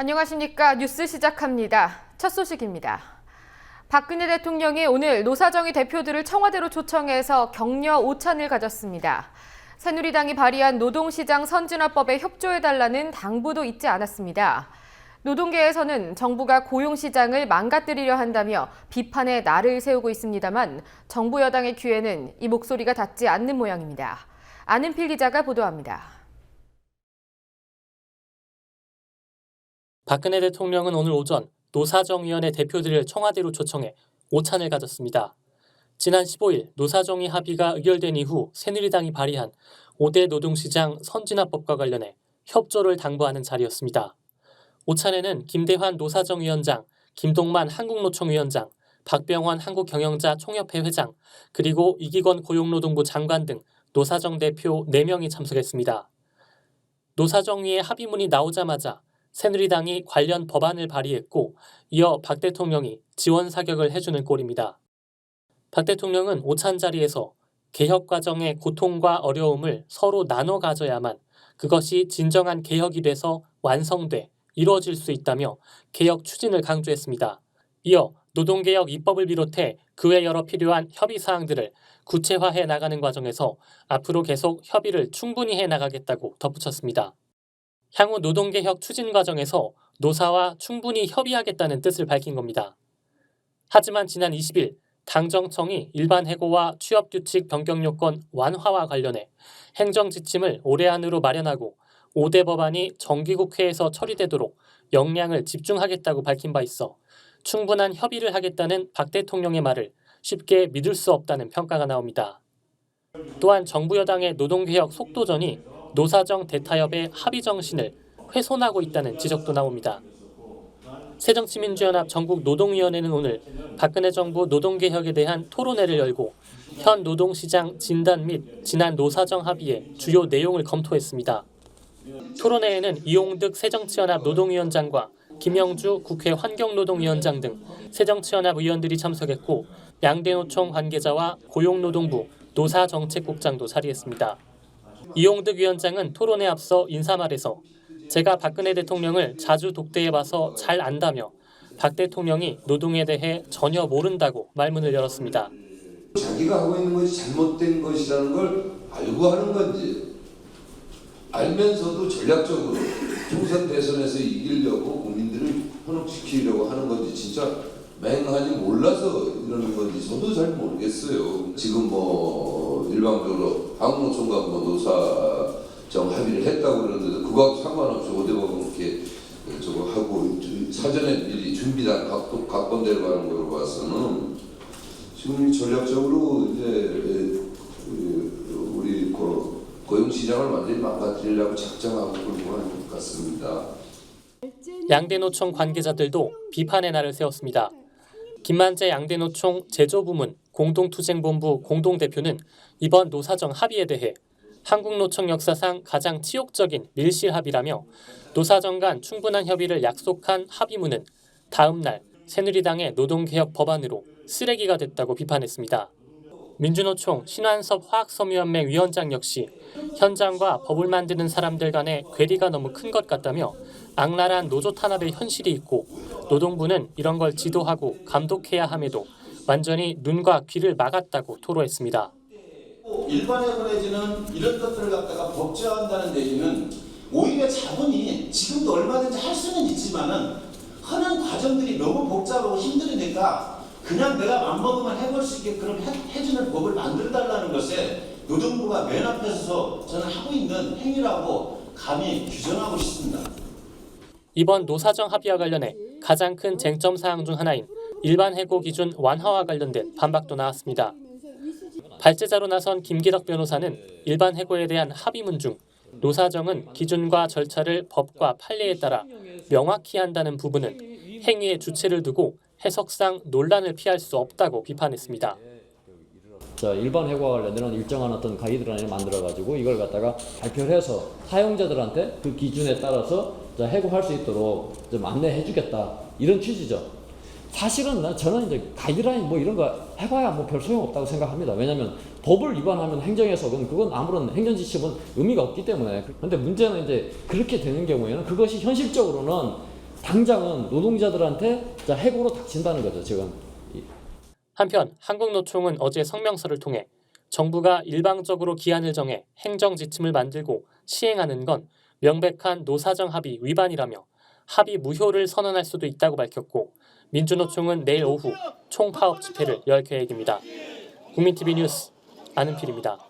안녕하십니까. 뉴스 시작합니다. 첫 소식입니다. 박근혜 대통령이 오늘 노사정의 대표들을 청와대로 초청해서 격려 오찬을 가졌습니다. 새누리당이 발의한 노동시장 선진화법에 협조해달라는 당부도 잊지 않았습니다. 노동계에서는 정부가 고용시장을 망가뜨리려 한다며 비판의 날을 세우고 있습니다만 정부 여당의 귀에는 이 목소리가 닿지 않는 모양입니다. 아는필 기자가 보도합니다. 박근혜 대통령은 오늘 오전 노사정위원회 대표들을 청와대로 초청해 오찬을 가졌습니다. 지난 15일 노사정위 합의가 의결된 이후 새누리당이 발의한 5대 노동시장 선진화법과 관련해 협조를 당부하는 자리였습니다. 오찬에는 김대환 노사정 위원장, 김동만 한국노총 위원장, 박병원 한국경영자 총협회 회장, 그리고 이기권 고용노동부 장관 등 노사정 대표 4명이 참석했습니다. 노사정위의 합의문이 나오자마자 새누리당이 관련 법안을 발의했고 이어 박 대통령이 지원 사격을 해주는 꼴입니다. 박 대통령은 오찬 자리에서 개혁 과정의 고통과 어려움을 서로 나눠 가져야만 그것이 진정한 개혁이 돼서 완성돼 이루어질 수 있다며 개혁 추진을 강조했습니다. 이어 노동개혁 입법을 비롯해 그 외 여러 필요한 협의 사항들을 구체화해 나가는 과정에서 앞으로 계속 협의를 충분히 해 나가겠다고 덧붙였습니다. 향후 노동개혁 추진 과정에서 노사와 충분히 협의하겠다는 뜻을 밝힌 겁니다. 하지만 지난 20일 당정청이 일반 해고와 취업규칙 변경 요건 완화와 관련해 행정 지침을 올해 안으로 마련하고 5대 법안이 정기국회에서 처리되도록 역량을 집중하겠다고 밝힌 바 있어 충분한 협의를 하겠다는 박 대통령의 말을 쉽게 믿을 수 없다는 평가가 나옵니다. 또한 정부 여당의 노동개혁 속도전이 노사정 대타협의 합의 정신을 훼손하고 있다는 지적도 나옵니다. 새정치민주연합 전국 노동위원회는 오늘 박근혜 정부 노동개혁에 대한 토론회를 열고 현 노동시장 진단 및 지난 노사정 합의의 주요 내용을 검토했습니다. 토론회에는 이용득 새정치연합 노동위원장과 김영주 국회 환경노동위원장 등 새정치연합 의원들이 참석했고 양대노총 관계자와 고용노동부 노사정책국장도 자리했습니다. 이용득 위원장은 토론에 앞서 인사말에서 제가 박근혜 대통령을 자주 독대해 봐서 잘 안다며 박 대통령이 노동에 대해 전혀 모른다고 말문을 열었습니다. 자기가 하고 있는 것이 잘못된 것이라는 걸 알고 하는 건지 알면서도 전략적으로 총선 대선에서 이기려고 국민들을 현혹시키려고 하는 건지 진짜 맹하니 몰라서 이러는 건지 저도 잘 모르겠어요. 지금 뭐 일방적으로 한국노총과 뭐 노사정 합의를 했다고 그러는데 그거하고 상관없이 어디가 그렇게 저거 하고 사전에 미리 준비한 각- 각본대로 가는 걸로 봐서는 지금 이 전략적으로 이제 그 우리 고- 고용시장을 완전히 망가뜨리려고 작정하고 가는 것 같습니다. 양대노총 관계자들도 비판의 날을 세웠습니다. 김만재 양대노총 제조부문 공동투쟁본부 공동대표는 이번 노사정 합의에 대해 한국노총 역사상 가장 치욕적인 밀실 합의라며 노사정 간 충분한 협의를 약속한 합의문은 다음 날 새누리당의 노동개혁 법안으로 쓰레기가 됐다고 비판했습니다. 민주노총 신한섭 화학섬유연맹 위원장 역시 현장과 법을 만드는 사람들 간의 괴리가 너무 큰 것 같다며 악랄한 노조 탄압의 현실이 있고 노동부는 이런 걸 지도하고 감독해야 함에도 완전히 눈과 귀를 막았다고 토로했습니다. 일반에 보내지는 이런 것들을 갖다가 법제화한다는 데에는 오히려 자본이 지금도 얼마든지 할 수는 있지만은 하는 과정들이 너무 복잡하고 힘들으니까 그냥 내가 맘먹으면 해볼 수 있게끔 해- 해주는 법을 만들어달라는 것에 노동부가 맨 앞에 서서 저는 하고 있는 행위라고 감히 규정하고 싶습니다. 이번 노사정 합의와 관련해 가장 큰 쟁점 사항 중 하나인 일반 해고 기준 완화와 관련된 반박도 나왔습니다. 발제자로 나선 김기덕 변호사는 일반 해고에 대한 합의문 중 노사정은 기준과 절차를 법과 판례에 따라 명확히 한다는 부분은 행위의 주체를 두고 해석상 논란을 피할 수 없다고 비판했습니다. 자, 일반 해고와 관련된 일정한 어떤 가이드라인을 만들어 가지고 이걸 갖다가 발표를 해서 사용자들한테 그 기준에 따라서 자, 해고할 수 있도록 좀 안내해 주겠다. 이런 취지죠. 사실은 나- 저는 이제 가이드라인 뭐 이런 거 해봐야 뭐 별 소용 없다고 생각합니다. 왜냐하면 법을 위반하면 행정해석은 그건 아무런 행정 지침은 의미가 없기 때문에. 근데 문제는 이제 그렇게 되는 경우에는 그것이 현실적으로는 당장은 노동자들한테 자 해고로 닥친다는 거죠 지금. 한편 한국노총은 어제 성명서를 통해 정부가 일방적으로 기한을 정해 행정 지침을 만들고 시행하는 건 명백한 노사정 합의 위반이라며 합의 무효를 선언할 수도 있다고 밝혔고 민주노총은 내일 오후 총파업 집회를 열 계획입니다. 국민TV 뉴스 안은필입니다.